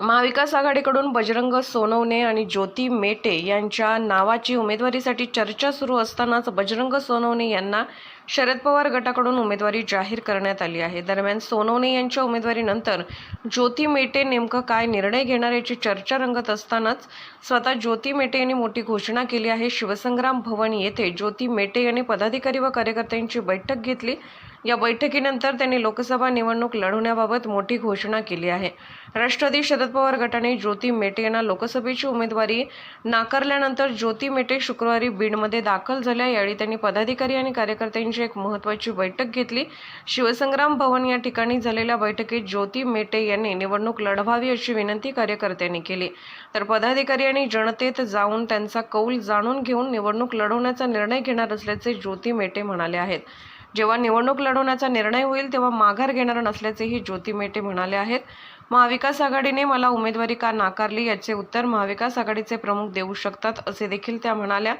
महाविकास आघाडीकडून बजरंग सोनवणे आणि ज्योती मेटे यांच्या नावाची उमेदवारीसाठी चर्चा सुरू असतानाच बजरंग सोनवणे यांना शरद पवार गटाकडून उमेदवारी जाहीर करण्यात आली आहे. दरम्यान सोनवणे यांच्या उमेदवारीनंतर ज्योती मेटे नेमकं काय निर्णय घेणार याची चर्चा रंगत असतानाच स्वतः ज्योती मेटे यांनी मोठी घोषणा केली आहे. शिवसंग्राम भवन येथे ज्योती मेटे यांनी पदाधिकारी व कार्यकर्त्यांची बैठक घेतली. या बैठकीनंतर त्यांनी लोकसभा निवडणूक लढवण्याबाबत मोठी घोषणा केली आहे. राष्ट्रवादी शरद पवार गटाने ज्योती मेटे यांना लोकसभेची उमेदवारी नाकारल्यानंतर ज्योती मेटे शुक्रवारी बीडमध्ये दाखल झाल्या. यावेळी त्यांनी पदाधिकारी आणि कार्यकर्त्यांची एक महत्त्वाची बैठक घेतली. शिवसंग्राम भवन या ठिकाणी झालेल्या बैठकीत ज्योती मेटे यांनी निवडणूक लढवावी अशी विनंती कार्यकर्त्यांनी केली. तर पदाधिकारी आणि जनतेत जाऊन त्यांचा कौल जाणून घेऊन निवडणूक लढवण्याचा निर्णय घेणार असल्याचे ज्योती मेटे म्हणाले आहेत. जेव्हा निवडणूक लढवण्याचा निर्णय होईल तेव्हा माघार घेणार नसल्याचेही ज्योती मेटे म्हणाले आहेत. महाविकास आघाडीने मला उमेदवारी का नाकारली याचे उत्तर महाविकास आघाडीचे प्रमुख देऊ शकतात असे देखील त्या म्हणाल्या.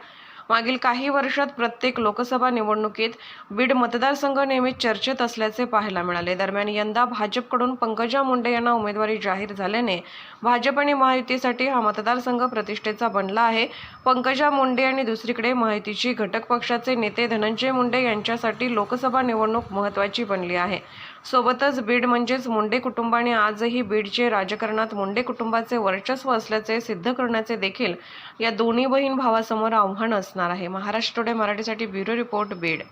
मागील काही वर्षात प्रत्येक लोकसभा निवडणुकीत बीड मतदारसंघ नेहमी चर्चेत असल्याचे पाहायला मिळाले. दरम्यान यंदा भाजपकडून पंकजा मुंडे यांना उमेदवारी जाहीर झाल्याने भाजप आणि महायुतीसाठी हा मतदारसंघ प्रतिष्ठेचा बनला आहे. पंकजा मुंडे आणि दुसरीकडे महायुतीची घटक पक्षाचे नेते धनंजय मुंडे यांच्यासाठी लोकसभा निवडणूक महत्त्वाची बनली आहे. सोबतच बीड म्हणजेच मुंडे कुटुंबाने आजही बीडचे राजकारणात मुंडे कुटुंबाचे वर्चस्व असल्याचे सिद्ध करण्याचे देखील या दोन्ही बहीण भावासमोर आव्हान असणार आहे. महाराष्ट्र टुडे मराठीसाठी ब्युरो रिपोर्ट बीड.